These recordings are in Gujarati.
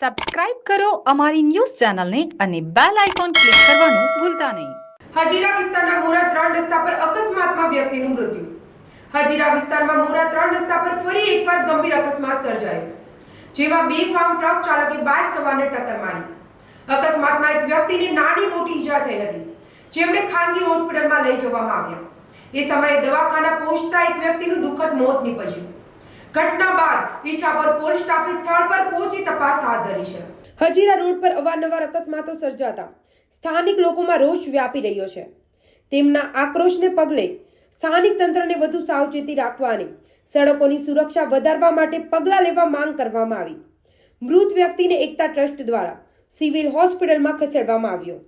સબસ્ક્રાઇબ કરો અમારી ન્યૂઝ ચેનલને અને બેલ આઇકોન ક્લિક કરવાનું ભૂલતા નહીં. હજીરા વિસ્તારના મોરા ત્રણ રસ્તા પર અકસ્માતમાં વ્યક્તિનું મૃત્યુ. હજીરા વિસ્તારમાં મોરા ત્રણ રસ્તા પર ફરી એકવાર ગંભીર અકસ્માત સર્જાયો. જેમાં બે ફાર્મ ટ્રક ચાલકે બાઇક સવારને ટક્કર મારી. અકસ્માતમાં એક વ્યક્તિને નાની મોટી ઈજા થઈ હતી જેમને ખાનગી હોસ્પિટલમાં લઈ જવામાં આવ્યા. એ સમયે દવાખાના પહોંચતા એક વ્યક્તિનું દુઃખદ મોત નીપજ્યું. ઘટના બાદ ઈચ્છાપર પોલીસ સ્ટાફે સ્થળ પર પહોંચી તપાસ હાથ ધરી છે. હજીરા રોડ પર અવારનવાર અકસ્માતો સર્જાતા સ્થાનિક લોકોમાં રોષ વ્યાપી રહ્યો છે. તેમના આક્રોશને પગલે સ્થાનિક તંત્રને વધુ સાવચેતી રાખવાની, સડકોની સુરક્ષા વધારવા માટે પગલાં લેવા માંગ કરવામાં આવી. મૃત વ્યક્તિને એકતા ટ્રસ્ટ દ્વારા સિવિલ હોસ્પિટલમાં ખસેડવામાં આવ્યો.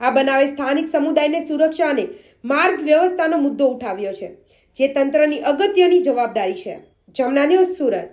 આ બનાવે સ્થાનિક સમુદાયને સુરક્ષા અને માર્ગ વ્યવસ્થાનો મુદ્દો ઉઠાવ્યો છે, જે તંત્રની અગત્યની જવાબદારી છે. જમના ન્યૂઝ સુરત.